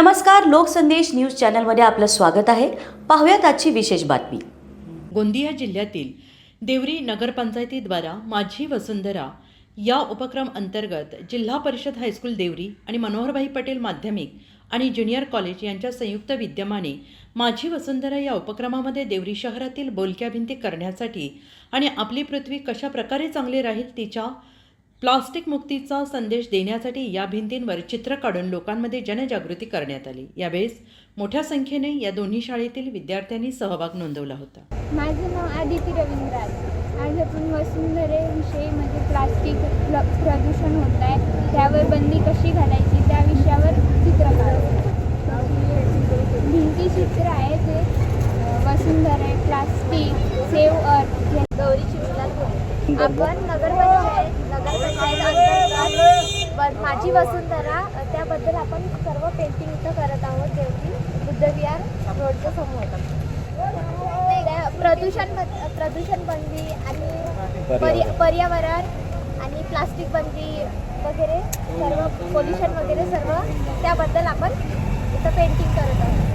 नमस्कार लोकसंदेश न्यूज चॅनलमध्ये आपलं स्वागत आहे. पाहूयात आजची विशेष बातमी. गोंदिया जिल्ह्यातील देवरी नगरपंचायतीद्वारा माझी वसुंधरा या उपक्रम अंतर्गत जिल्हा परिषद हायस्कूल देवरी आणि मनोहरभाई पटेल माध्यमिक आणि ज्युनियर कॉलेज यांच्या संयुक्त विद्यमाने माझी वसुंधरा या उपक्रमामध्ये देवरी शहरातील बोलक्या भिंती करण्यासाठी आणि आपली पृथ्वी कशा प्रकारे चांगली राहील तिच्या प्लास्टिक मुक्तीचा संदेश देण्यासाठी या भिंतींवर चित्र काढून लोकांमध्ये जनजागृती करण्यात आली. यावेळेस मोठ्या संख्येने या दोन्ही शाळेतील विद्यार्थ्यांनी सहभाग नोंदवला होता. माझं नाव आदिती रवींद्र आज आपण वसुंधरेविषयी म्हणजे प्लास्टिक प्रदूषण होत आहे त्यावर बंदी कशी घालायची? त्या विषयावर चित्र काढू भिंती चित्र आहे ते वसुंधरे प्लास्टिक सेव अर्थ गौरी आपण नगर माझी वसुंधरा त्याबद्दल आपण सर्व पेंटिंग इथं करत आहोत देवकी बुद्धविहार रोडच्या समोर. प्रदूषण प्रदूषण बंदी आणि परि पर्यावरण. आणि प्लास्टिक बंदी वगैरे सर्व पोल्युशन वगैरे सर्व त्याबद्दल आपण इथं पेंटिंग करत आहोत.